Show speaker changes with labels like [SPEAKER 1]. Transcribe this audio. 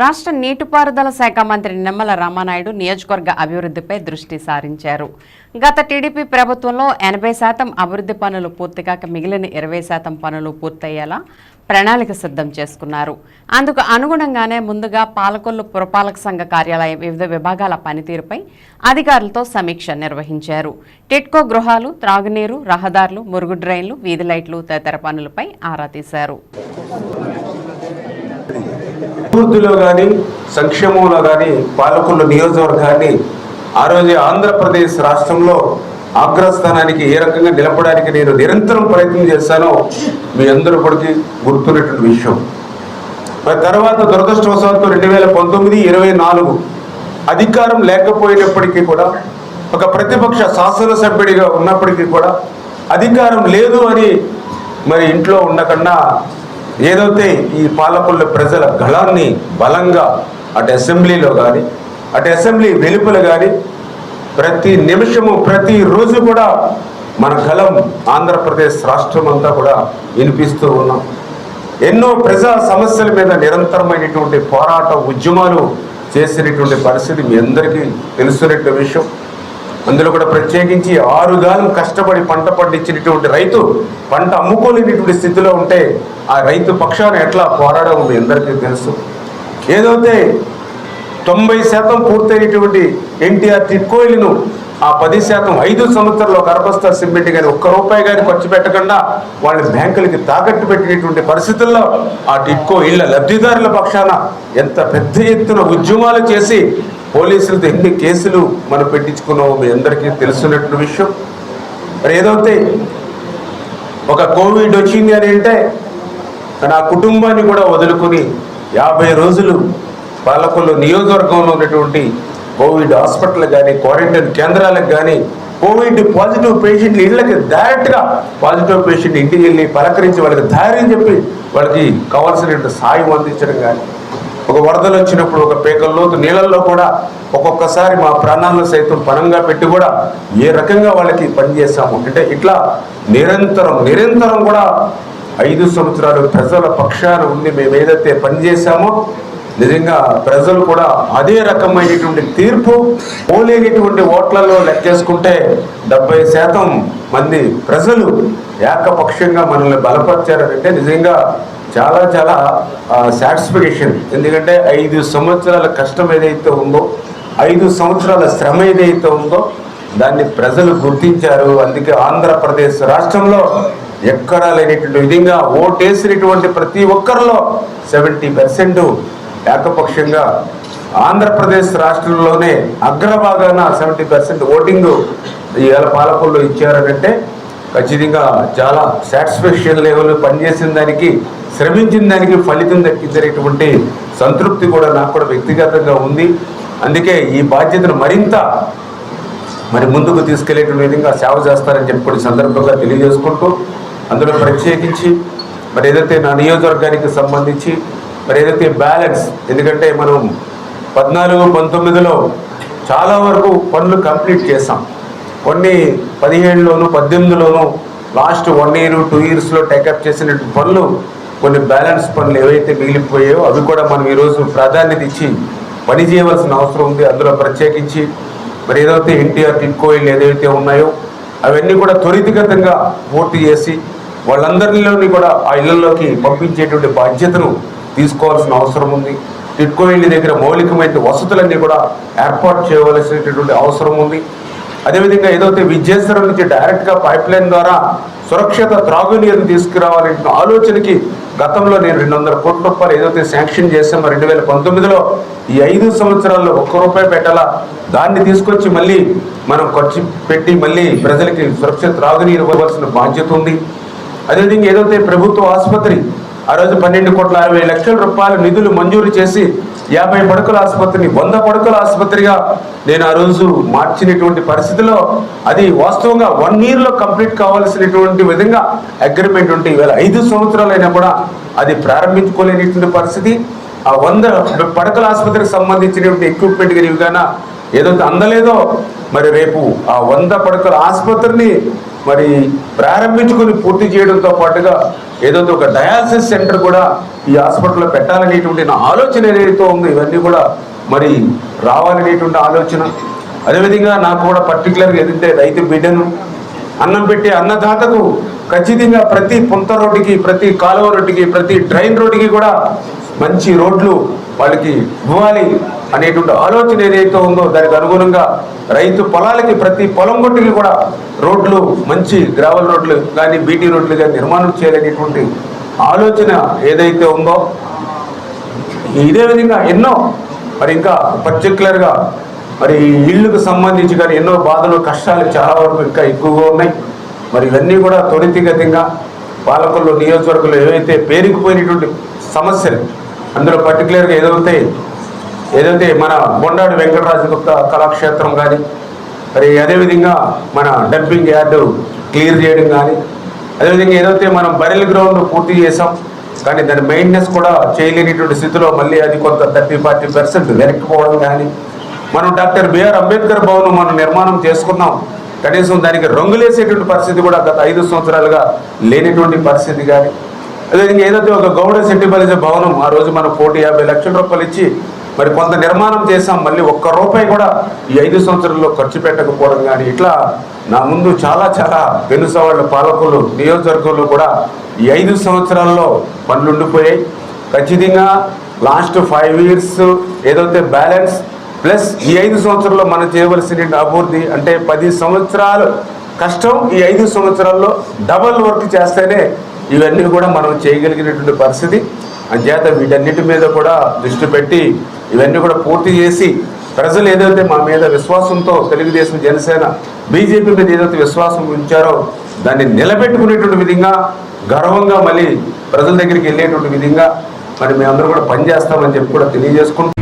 [SPEAKER 1] రాష్ట్ర నీటిపారుదల శాఖ మంత్రి నిమ్మల రామానాయుడు నియోజకవర్గ అభివృద్ధిపై దృష్టి సారించారు. గత టీడీపీ ప్రభుత్వంలో ఎనభై శాతం అభివృద్ధి పనులు పూర్తికాక మిగిలిన ఇరవై శాతం పనులు పూర్తయ్యేలా ప్రణాళిక సిద్ధం చేసుకున్నారు. అందుకు అనుగుణంగానే ముందుగా పాలకొల్లు పురపాలక సంఘ కార్యాలయం వివిధ విభాగాల పనితీరుపై అధికారులతో సమీక్ష నిర్వహించారు. టిట్కో గృహాలు త్రాగునీరు రహదారులు మురుగు డ్రైన్లు వీధి లైట్లు తదితర పనులపై ఆరా తీశారు.
[SPEAKER 2] అభివృద్ధిలో కానీ సంక్షేమంలో కానీ పాలకొల్లు నియోజకవర్గాన్ని ఆ రోజు ఆంధ్రప్రదేశ్ రాష్ట్రంలో అగ్రస్థానానికి ఏ రకంగా నిలపడానికి నేను నిరంతరం ప్రయత్నం చేస్తానో మీ అందరిప్పటికీ గుర్తున్నటువంటి విషయం. మరి తర్వాత దురదృష్టవశాత్తు రెండు వేల పంతొమ్మిది ఇరవై నాలుగు అధికారం లేకపోయినప్పటికీ కూడా ఒక ప్రతిపక్ష శాసనసభ్యుడిగా ఉన్నప్పటికీ కూడా అధికారం లేదు అని మరి ఇంట్లో ఉండకుండా ఏదైతే ఈ పాలకుల ప్రజల గళాన్ని బలంగా అటు అసెంబ్లీలో కానీ అటు అసెంబ్లీ వెలుపల కానీ ప్రతి నిమిషము ప్రతి రోజు కూడా మన గలం ఆంధ్రప్రదేశ్ రాష్ట్రం అంతా కూడా వినిపిస్తూ ఉన్నాం. ఎన్నో ప్రజా సమస్యల మీద నిరంతరమైనటువంటి పోరాట ఉద్యమాలు చేసినటువంటి పరిస్థితి మీ అందరికీ తెలుసున్నటువంటి విషయం. అందులో కూడా ప్రత్యేకించి ఆరుగాలం కష్టపడి పంట పండించినటువంటి రైతు పంట అమ్ముకోలేనటువంటి స్థితిలో ఉంటే ఆ రైతు పక్షాన ఎట్లా పోరాడము మీ అందరికీ తెలుసు. ఏదైతే తొంభై శాతం పూర్తయినటువంటి ఎన్టీఆర్ టిట్కోయిల్ను ఆ పది శాతం ఐదు సంవత్సరాల్లో గర్భస్థ సిమెంట్ కానీ ఒక్క రూపాయి కానీ ఖర్చు పెట్టకుండా వాళ్ళ బ్యాంకులకి తాకట్టు పెట్టినటువంటి పరిస్థితుల్లో ఆ టిట్కో ఇళ్ళ లబ్ధిదారుల పక్షాన ఎంత పెద్ద ఎత్తున ఉద్యమాలు చేసి పోలీసులతో ఎన్ని కేసులు మనం పెట్టించుకున్నామో మీ అందరికీ తెలుసున్నట్టు విషయం. మరి ఏదైతే ఒక కోవిడ్ వచ్చింది అని అంటే నా కుటుంబాన్ని కూడా వదులుకొని యాభై రోజులు పాలకొల్లు నియోజకవర్గంలో ఉన్నటువంటి కోవిడ్ హాస్పిటల్ కానీ క్వారంటైన్ కేంద్రాలకు కానీ కోవిడ్ పాజిటివ్ పేషెంట్లు ఇళ్ళకి డైరెక్ట్గా పాజిటివ్ పేషెంట్ ఇంటికి వెళ్ళి పలకరించి వాళ్ళకి ధైర్యం చెప్పి వాళ్ళకి కావాల్సినటువంటి సాయం అందించడం కానీ వరదలు వచ్చినప్పుడు ఒక పేకల్లోతు నీళ్ళల్లో కూడా ఒక్కొక్కసారి మా ప్రాణాలను సైతం పణంగా పెట్టి కూడా ఏ రకంగా వాళ్ళకి పనిచేస్తాము అంటే ఇట్లా నిరంతరం నిరంతరం కూడా ఐదు సంవత్సరాలు ప్రజల పక్షాన ఉండి మేము ఏదైతే పనిచేశామో నిజంగా ప్రజలు కూడా అదే రకమైనటువంటి తీర్పు పోలేనిటువంటి ఓట్లలో లెక్కేసుకుంటే డెబ్బై శాతం మంది ప్రజలు ఏకపక్షంగా మనల్ని బలపరిచారంటే నిజంగా చాలా చాలా సాటిస్ఫికేషన్ ఎందుకంటే ఐదు సంవత్సరాల కష్టం ఏదైతే ఉందో ఐదు సంవత్సరాల శ్రమ ఏదైతే ఉందో దాన్ని ప్రజలు గుర్తించారు. అందుకే ఆంధ్రప్రదేశ్ రాష్ట్రంలో ఎక్కడా లేనటువంటి విధంగా ఓటేసినటువంటి ప్రతి ఒక్కరిలో సెవెంటీ పర్సెంట్ ఏకపక్షంగా ఆంధ్రప్రదేశ్ రాష్ట్రంలోనే అగ్రభాగాన సెవెంటీ పర్సెంట్ ఓటింగ్ ఇవాళ పాలకుల్లో ఇచ్చారనంటే ఖచ్చితంగా చాలా సాటిస్ఫాక్షన్ లెవెల్ పనిచేసిన దానికి శ్రమించిన దానికి ఫలితం దక్కించేటువంటి సంతృప్తి కూడా నాకు కూడా వ్యక్తిగతంగా ఉంది. అందుకే ఈ బాధ్యతను మరింత మరి ముందుకు తీసుకెళ్ళేటువంటి విధంగా సేవ చేస్తారని చెప్పి సందర్భంగా తెలియజేసుకుంటూ అందులో ప్రత్యేకించి మరి ఏదైతే నా నియోజకవర్గానికి సంబంధించి మరి ఏదైతే బ్యాలెన్స్ ఎందుకంటే మనం పద్నాలుగు పంతొమ్మిదిలో చాలా వరకు పనులు కంప్లీట్ చేసాం కొన్ని పదిహేడులోను పద్దెనిమిదిలోను లాస్ట్ వన్ ఇయర్ టూ ఇయర్స్లో టేకప్ చేసిన పనులు కొన్ని బ్యాలెన్స్ పనులు ఏవైతే మిగిలిపోయాయో అవి కూడా మనం ఈరోజు ప్రాధాన్యత ఇచ్చి పని చేయవలసిన అవసరం ఉంది. అందులో ప్రత్యేకించి మరి ఏదైతే ఎన్టీఆర్ టిట్కోయిల్ ఏదైతే ఉన్నాయో అవన్నీ కూడా త్వరితగతంగా పూర్తి చేసి వాళ్ళందరిలోని కూడా ఆ ఇళ్ళలోకి పంపించేటువంటి బాధ్యతను తీసుకోవాల్సిన అవసరం ఉంది. టిట్కోయిల్ దగ్గర మౌలికమైన వసతులన్నీ కూడా ఏర్పాటు చేయవలసినటువంటి అవసరం ఉంది. అదేవిధంగా ఏదైతే విజయేశ్వరం నుంచి డైరెక్ట్గా పైప్ లైన్ ద్వారా సురక్షిత త్రాగునీరుని తీసుకురావాలనే ఆలోచనకి గతంలో నేను రెండు వందల కోట్ల రూపాయలు ఏదైతే శాంక్షన్ చేసామో రెండు వేల పంతొమ్మిదిలో ఈ ఐదు సంవత్సరాల్లో ఒక్క రూపాయి పెట్టాలా? దాన్ని తీసుకొచ్చి మళ్ళీ మనం ఖర్చు పెట్టి మళ్ళీ ప్రజలకి సురక్షిత త్రాగునీరు ఇవ్వవలసిన బాధ్యత ఉంది. అదేవిధంగా ఏదైతే ప్రభుత్వ ఆసుపత్రి ఆ రోజు పన్నెండు కోట్ల అరవై లక్షల రూపాయల నిధులు మంజూరు చేసి యాభై పడకల ఆసుపత్రిని వంద పడకల ఆసుపత్రిగా నేను ఆ రోజు మార్చినటువంటి పరిస్థితిలో అది వాస్తవంగా వన్ ఇయర్లో కంప్లీట్ కావాల్సినటువంటి విధంగా అగ్రిమెంట్ ఉంటే ఈవేళ ఐదు సంవత్సరాలైనా కూడా అది ప్రారంభించుకోలేనటువంటి పరిస్థితి. ఆ వంద పడకల ఆసుపత్రికి సంబంధించినటువంటి ఎక్విప్మెంట్ కానీ ఇవి కానీ ఏదైతే అందలేదో మరి రేపు ఆ వంద పడకల ఆసుపత్రిని మరి ప్రారంభించుకుని పూర్తి చేయడంతో పాటుగా ఏదైతే ఒక డయాలసిస్ సెంటర్ కూడా ఈ హాస్పిటల్లో పెట్టాలనేటువంటి నా ఆలోచన ఏదైతే ఉందో ఇవన్నీ కూడా మరి రావాలనేటువంటి ఆలోచన. అదేవిధంగా నాకు కూడా పర్టికులర్గా ఏదైతే రైతు బిడ్డను అన్నం పెట్టే అన్నదాతకు ఖచ్చితంగా ప్రతి పుంత రోడ్డుకి ప్రతి కాలువ రోడ్డుకి ప్రతి డ్రైన్ రోడ్డుకి కూడా మంచి రోడ్లు వాళ్ళకి ఇవ్వాలి. అనేటువంటి ఆలోచన ఏదైతే ఉందో దానికి అనుగుణంగా రైతు పొలాలకి ప్రతి పొలం కొట్టుకి కూడా రోడ్లు మంచి గ్రావెల్ రోడ్లు కానీ బీటీ రోడ్లు కానీ నిర్మాణం చేయాలనేటువంటి ఆలోచన ఏదైతే ఉందో ఇదే విధంగా ఎన్నో మరి ఇంకా పర్టికులర్గా మరి ఈ ఇళ్ళకు సంబంధించి కానీ ఎన్నో బాధలు కష్టాలు చాలా వరకు ఇంకా ఎక్కువగా ఉన్నాయి. మరి ఇవన్నీ కూడా త్వరితగతంగా పాలకుల్లో నియోజకవర్గంలో ఏవైతే పేరుకుపోయినటువంటి సమస్యలు అందులో పర్టికులర్గా ఏదైతే ఏదైతే మన బొండాడు వెంకటరాజు గుప్త కళాక్షేత్రం కానీ మరి అదేవిధంగా మన డంపింగ్ యార్డు క్లియర్ చేయడం కానీ అదేవిధంగా ఏదైతే మనం బరెల్ గ్రౌండ్ పూర్తి చేసాం కానీ దాని మెయింటెనెన్స్ కూడా చేయలేనిటువంటి స్థితిలో మళ్ళీ అది కొంత థర్టీ ఫార్టీ పర్సెంట్ వెనక్కిపోవడం కానీ మనం డాక్టర్ బిఆర్ అంబేద్కర్ భవన్ మనం నిర్మాణం చేసుకున్నాం కనీసం దానికి రంగులేసేటువంటి పరిస్థితి కూడా గత ఐదు సంవత్సరాలుగా లేనిటువంటి పరిస్థితి కానీ అదేవిధంగా ఏదైతే ఒక గౌడ శెట్టి బలిజ భవనం ఆ రోజు మనం కోటి యాభై లక్షల రూపాయలు ఇచ్చి మరి కొంత నిర్మాణం చేసాం మళ్ళీ ఒక్క రూపాయి కూడా ఈ ఐదు సంవత్సరాల్లో ఖర్చు పెట్టకపోవడం కానీ ఇట్లా నా ముందు చాలా చాలా వెనుసవాళ్ళ పాలకులు నియోజకవర్గంలో కూడా ఈ ఐదు సంవత్సరాల్లో పనులు ఉండిపోయాయి. ఖచ్చితంగా లాస్ట్ ఫైవ్ ఇయర్స్ ఏదైతే బ్యాలెన్స్ ప్లస్ ఈ ఐదు సంవత్సరాల్లో మనం చేయవలసిన అభివృద్ధి అంటే పది సంవత్సరాలు కష్టం ఈ ఐదు సంవత్సరాల్లో డబల్ వర్క్ చేస్తేనే ఇవన్నీ కూడా మనం చేయగలిగినటువంటి పరిస్థితి. అంచేత వీటన్నిటి మీద కూడా దృష్టి పెట్టి ఇవన్నీ కూడా పూర్తి చేసి ప్రజలు ఏదైతే మా మీద విశ్వాసంతో తెలుగుదేశం జనసేన బీజేపీ మీద ఏదైతే విశ్వాసం ఉంచారో దాన్ని నిలబెట్టుకునేటువంటి విధంగా గర్వంగా మళ్ళీ ప్రజల దగ్గరికి వెళ్ళేటువంటి విధంగా మరి మేమందరూ కూడా పనిచేస్తామని చెప్పి కూడా తెలియజేసుకుంటాం